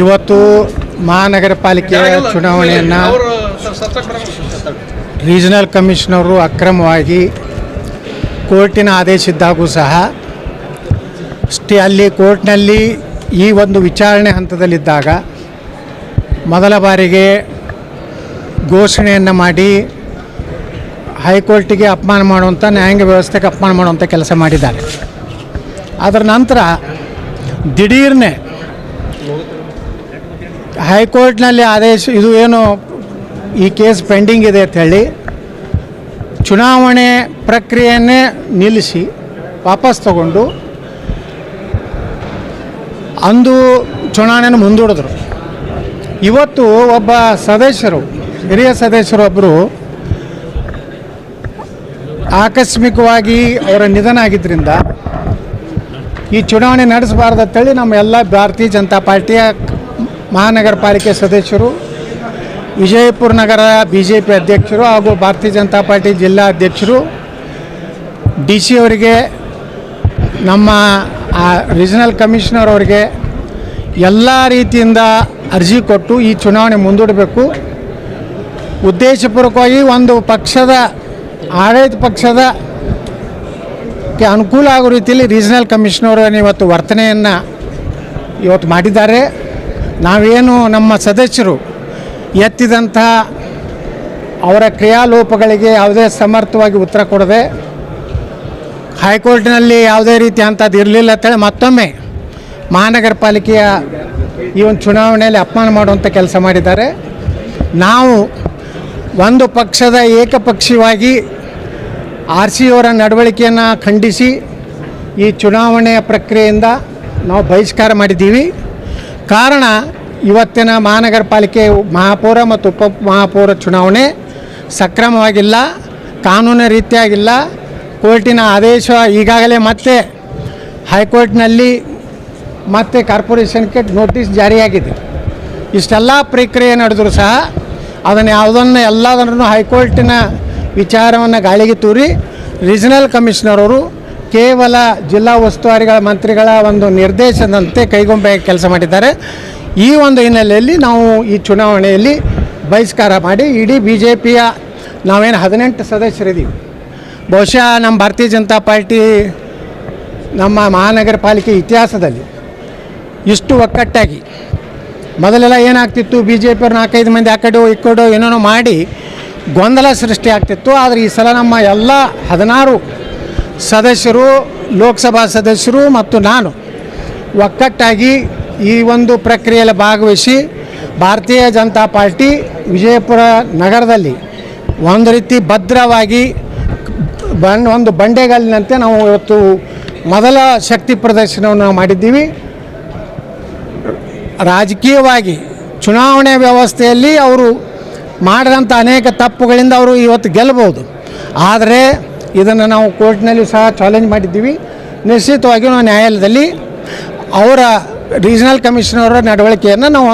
ಇವತ್ತು ಮಹಾನಗರ ಪಾಲಿಕೆ ಚುನಾವಣೆಯನ್ನು ರೀಜನಲ್ ಕಮಿಷನರು ಅಕ್ರಮವಾಗಿ ಕೋರ್ಟಿನ ಆದೇಶಿದ್ದಾಗೂ ಸಹ ಸ್ಟೇ ಅಲ್ಲಿ ಕೋರ್ಟ್ನಲ್ಲಿ ಈ ಒಂದು ವಿಚಾರಣೆ ಹಂತದಲ್ಲಿದ್ದಾಗ ಮೊದಲ ಬಾರಿಗೆ ಘೋಷಣೆಯನ್ನು ಮಾಡಿ ಹೈಕೋರ್ಟಿಗೆ ಅಪಮಾನ ಮಾಡುವಂಥ ನ್ಯಾಯಾಂಗ ವ್ಯವಸ್ಥೆಗೆ ಅಪಮಾನ ಮಾಡುವಂಥ ಕೆಲಸ ಮಾಡಿದ್ದಾರೆ. ಅದರ ನಂತರ ದಿಢೀರ್ನೆ ಹೈಕೋರ್ಟ್ನಲ್ಲಿ ಆದೇಶ ಇದು ಏನು ಈ ಕೇಸ್ ಪೆಂಡಿಂಗ್ ಇದೆ ಅಂತ ಹೇಳಿ ಚುನಾವಣೆ ಪ್ರಕ್ರಿಯೆಯನ್ನೇ ನಿಲ್ಲಿಸಿ ವಾಪಸ್ ತಗೊಂಡು ಅಂದು ಚುನಾವಣೆಯನ್ನು ಮುಂದೂಡಿದ್ರು. ಇವತ್ತು ಒಬ್ಬ ಸದಸ್ಯರು, ಹಿರಿಯ ಸದಸ್ಯರೊಬ್ಬರು ಆಕಸ್ಮಿಕವಾಗಿ ಅವರ ನಿಧನ ಆಗಿದ್ದರಿಂದ ಈ ಚುನಾವಣೆ ನಡೆಸಬಾರ್ದು ಅಂತೇಳಿ ನಮ್ಮ ಎಲ್ಲ ಭಾರತೀಯ ಜನತಾ ಪಾರ್ಟಿಯ ಮಹಾನಗರ ಪಾಲಿಕೆ ಸದಸ್ಯರು, ವಿಜಯಪುರ ನಗರ ಬಿ ಜೆ ಪಿ ಅಧ್ಯಕ್ಷರು ಹಾಗೂ ಭಾರತೀಯ ಜನತಾ ಪಾರ್ಟಿ ಜಿಲ್ಲಾ ಅಧ್ಯಕ್ಷರು, ಡಿ ಸಿ ಅವರಿಗೆ, ನಮ್ಮ ರೀಜನಲ್ ಕಮಿಷನರ್ ಅವರಿಗೆ ಎಲ್ಲ ರೀತಿಯಿಂದ ಅರ್ಜಿ ಕೊಟ್ಟು ಈ ಚುನಾವಣೆ ಮುಂದೂಡಬೇಕು. ಉದ್ದೇಶಪೂರ್ವಕವಾಗಿ ಒಂದು ಪಕ್ಷದ, ಆಡಳಿತ ಪಕ್ಷದ ಅನುಕೂಲ ಆಗೋ ರೀತಿಯಲ್ಲಿ ರೀಜನಲ್ ಕಮಿಷನರ್ ಇವತ್ತು ವರ್ತನೆಯನ್ನು ಇವತ್ತು ಮಾಡಿದ್ದಾರೆ. ನಾವೇನು ನಮ್ಮ ಸದಸ್ಯರು ಎತ್ತಿದಂತಹ ಅವರ ಕ್ರಿಯಾಲೋಪಗಳಿಗೆ ಯಾವುದೇ ಸಮರ್ಥವಾಗಿ ಉತ್ತರ ಕೊಡದೆ ಹೈಕೋರ್ಟ್ನಲ್ಲಿ ಯಾವುದೇ ರೀತಿ ಅಂಥದ್ದು ಇರಲಿಲ್ಲ ಅಂತೇಳಿ ಮತ್ತೊಮ್ಮೆ ಮಹಾನಗರ ಪಾಲಿಕೆಯ ಈ ಒಂದು ಚುನಾವಣೆಯಲ್ಲಿ ಅಪಮಾನ ಮಾಡುವಂಥ ಕೆಲಸ ಮಾಡಿದ್ದಾರೆ. ನಾವು ಒಂದು ಪಕ್ಷದ ಏಕಪಕ್ಷೀಯವಾಗಿ ಆರ್ ಸಿ ಅವರ ನಡವಳಿಕೆಯನ್ನು ಖಂಡಿಸಿ ಈ ಚುನಾವಣೆಯ ಪ್ರಕ್ರಿಯೆಯಿಂದ ನಾವು ಬಹಿಷ್ಕಾರ ಮಾಡಿದ್ದೀವಿ. ಕಾರಣ ಇವತ್ತಿನ ಮಹಾನಗರ ಪಾಲಿಕೆ ಮಹಾಪೌರ ಮತ್ತು ಉಪ ಮಹಾಪೌರ ಚುನಾವಣೆ ಸಕ್ರಮವಾಗಿಲ್ಲ, ಕಾನೂನು ರೀತಿಯಾಗಿಲ್ಲ. ಕೋರ್ಟಿನ ಆದೇಶ ಈಗಾಗಲೇ ಮತ್ತೆ ಹೈಕೋರ್ಟ್ನಲ್ಲಿ ಮತ್ತೆ ಕಾರ್ಪೊರೇಷನ್ಗೆ ನೋಟಿಸ್ ಜಾರಿಯಾಗಿದೆ. ಇಷ್ಟೆಲ್ಲ ಪ್ರಕ್ರಿಯೆ ನಡೆದರೂ ಸಹ ಅದನ್ನು ಯಾವುದನ್ನು ಎಲ್ಲದನ್ನು ಹೈಕೋರ್ಟಿನ ವಿಚಾರವನ್ನು ಗಾಳಿಗೆ ತೂರಿ ರೀಜನಲ್ ಕಮಿಷನರ್ ಅವರು ಕೇವಲ ಜಿಲ್ಲಾ ಉಸ್ತುವಾರಿಗಳ ಮಂತ್ರಿಗಳ ಒಂದು ನಿರ್ದೇಶನದಂತೆ ಕೈಗೊಂಬೆ ಕೆಲಸ ಮಾಡಿದ್ದಾರೆ. ಈ ಒಂದು ಹಿನ್ನೆಲೆಯಲ್ಲಿ ನಾವು ಈ ಚುನಾವಣೆಯಲ್ಲಿ ಬಹಿಷ್ಕಾರ ಮಾಡಿ ಇಡೀ ಬಿ ಜೆ ಪಿಯ ನಾವೇನು ಹದಿನೆಂಟು ಸದಸ್ಯರಿದ್ದೀವಿ. ಬಹುಶಃ ನಮ್ಮ ಭಾರತೀಯ ಜನತಾ ಪಾರ್ಟಿ ನಮ್ಮ ಮಹಾನಗರ ಪಾಲಿಕೆ ಇತಿಹಾಸದಲ್ಲಿ ಇಷ್ಟು ಒಕ್ಕಟ್ಟಾಗಿ ಮೊದಲೆಲ್ಲ ಏನಾಗ್ತಿತ್ತು ಬಿ ಜೆ ಪಿಯವ್ರು ನಾಲ್ಕೈದು ಮಂದಿ ಆ ಕಡೆ ಈ ಕಡೆ ಏನೇನೋ ಮಾಡಿ ಗೊಂದಲ ಸೃಷ್ಟಿ ಆಗ್ತಿತ್ತು. ಆದರೆ ಈ ಸಲ ನಮ್ಮ ಎಲ್ಲ ಹದಿನಾರು ಸದಸ್ಯರು, ಲೋಕಸಭಾ ಸದಸ್ಯರು ಮತ್ತು ನಾನು ಒಕ್ಕಟ್ಟಾಗಿ ಈ ಒಂದು ಪ್ರಕ್ರಿಯೆಯಲ್ಲಿ ಭಾಗವಹಿಸಿ ಭಾರತೀಯ ಜನತಾ ಪಾರ್ಟಿ ವಿಜಯಪುರ ನಗರದಲ್ಲಿ ಒಂದು ರೀತಿ ಭದ್ರವಾಗಿ ಬನ್ ಒಂದು ಬಂಡೆಗಾಲಿನಂತೆ ನಾವು ಇವತ್ತು ಮೊದಲ ಶಕ್ತಿ ಪ್ರದರ್ಶನವನ್ನು ನಾವು ಮಾಡಿದ್ದೀವಿ. ರಾಜಕೀಯವಾಗಿ ಚುನಾವಣೆ ವ್ಯವಸ್ಥೆಯಲ್ಲಿ ಅವರು ಮಾಡಿದಂಥ ಅನೇಕ ತಪ್ಪುಗಳಿಂದ ಅವರು ಇವತ್ತು ಗೆಲ್ಲಬಹುದು. ಆದರೆ ಇದನ್ನು ನಾವು ಕೋರ್ಟ್ನಲ್ಲಿ ಸಹ ಚಾಲೆಂಜ್ ಮಾಡಿದ್ದೀವಿ. ನಿಶ್ಚಿತವಾಗಿಯೂ ನಾವು ನ್ಯಾಯಾಲಯದಲ್ಲಿ ಅವರ ರೀಜನಲ್ ಕಮಿಷನರ ನಡವಳಿಕೆಯನ್ನು ನಾವು